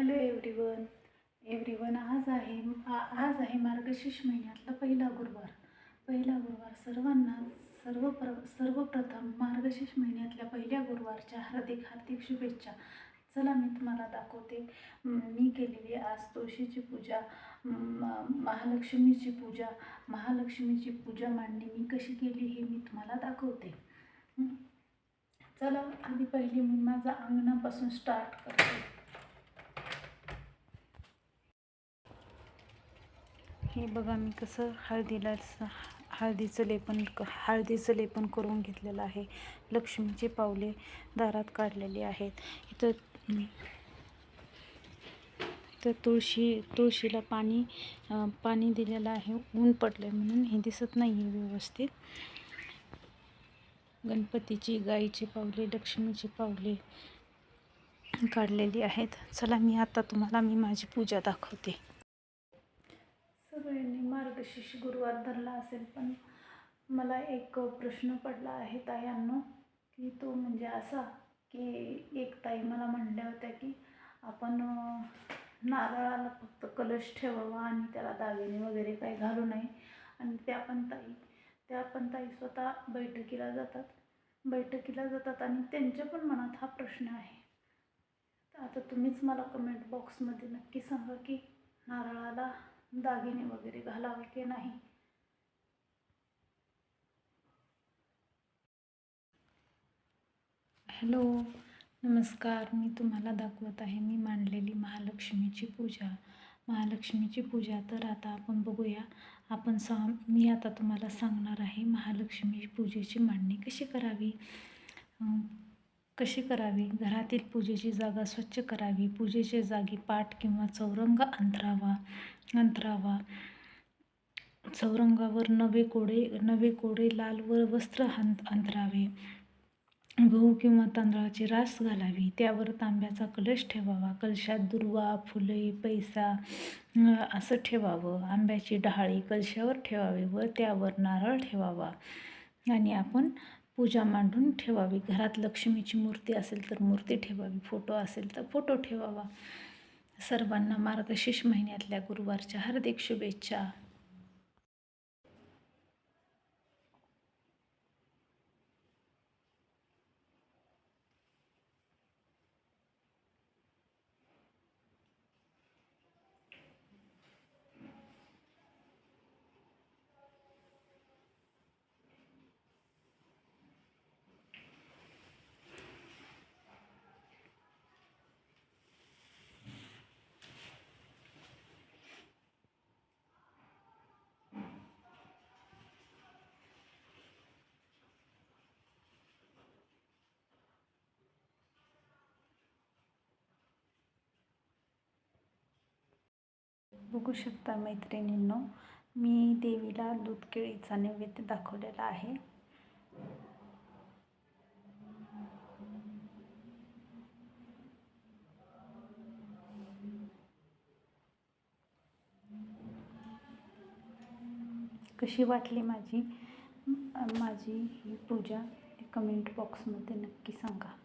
Hello everyone everyone आज आहे आज आहे मार्गशीर्ष महिन्यातला पहिला गुरुवार. पहिला गुरुवार सर्वांना सर्व प्र सर्वप्रथम मार्गशीर्ष महिन्यातल्या पहिल्या गुरुवारच्या हार्दिक हार्दिक शुभेच्छा. चला मी तुम्हाला दाखवते. मी केलेली आज तुळशीची पूजा महालक्ष्मीची पूजा महालक्ष्मीची पूजा मांडणी मी कशी केली हे मी तुम्हाला दाखवते. चला आधी पहिले मी माझा अंगणापासून स्टार्ट करते. हे बघा मी कसं हळदीला स- हळदीचं लेपन क- हळदीचं लेपन करून घेतलेलं आहे. लक्ष्मीची पावले दारात काढलेली आहेत. इथं तर इथं तुळशी तुळशीला पाणी पाणी दिलेलं आहे. ऊन पडलं आहे म्हणून हे दिसत नाही आहे व्यवस्थित. गणपतीची गाईची पावले लक्ष्मीची पावले काढलेली आहेत. चला मी आता तुम्हाला मी माझी पूजा दाखवते. सगळ्यांनी मार्गशीर्ष गुरुवार धरला असेल पण मला एक प्रश्न पडला आहे तायांनो की तो म्हणजे असा की एक ताई मला म्हणल्या होत्या की आपण नारळाला फक्त कलश ठेवावा आणि त्याला दागिने वगैरे काही घालू नये. आणि त्या पण ताई त्या पण ताई स्वतः बैठकीला जातात बैठकीला जातात आणि त्यांच्या पण मनात हा प्रश्न आहे. तर आता तुम्हीच मला कमेंट बॉक्समध्ये नक्की सांगा की नारळाला दागिने वगैरे घालावे की नाही? हॅलो नमस्कार. मी तुम्हाला दाखवत आहे मी मांडलेली महालक्ष्मीची पूजा. महालक्ष्मीची पूजा तर आता आपण बघूया. आपण सा मी आता तुम्हाला सांगणार आहे महालक्ष्मी पूजेची मांडणी कशी करावी? कशी करावी? घरातील पूजेची जागा स्वच्छ करावी. पूजेच्या जागी पाठ किंवा चौरंग अंतरावा. अंतरावा चौरंगावर नवे कोडे नवे कोडे लाल व वस्त्र अंत अंतरावे. गहू किंवा तांदळाची रास घालावी. त्यावर तांब्याचा कलश ठेवावा. कलशात दुर्वा फुले पैसा असं ठेवावं. आंब्याची डहाळी कलशावर ठेवावी व त्यावर नारळ ठेवावा. आणि आपण पूजा मांडून ठेवावी. घरात लक्ष्मीची मूर्ती असेल तर मूर्ती ठेवावी. फोटो असेल तर फोटो ठेवावा. सर्वांना मार्गशीर्ष महिन्यातल्या गुरुवारच्या हार्दिक शुभेच्छा. बघू शकता मैत्रिणींनो मी देवीला दूध केळीचा नैवेद्य दाखवलेला आहे. कशी वाटली माझी? माझी ही पूजा कमेंट बॉक्समध्ये नक्की सांगा.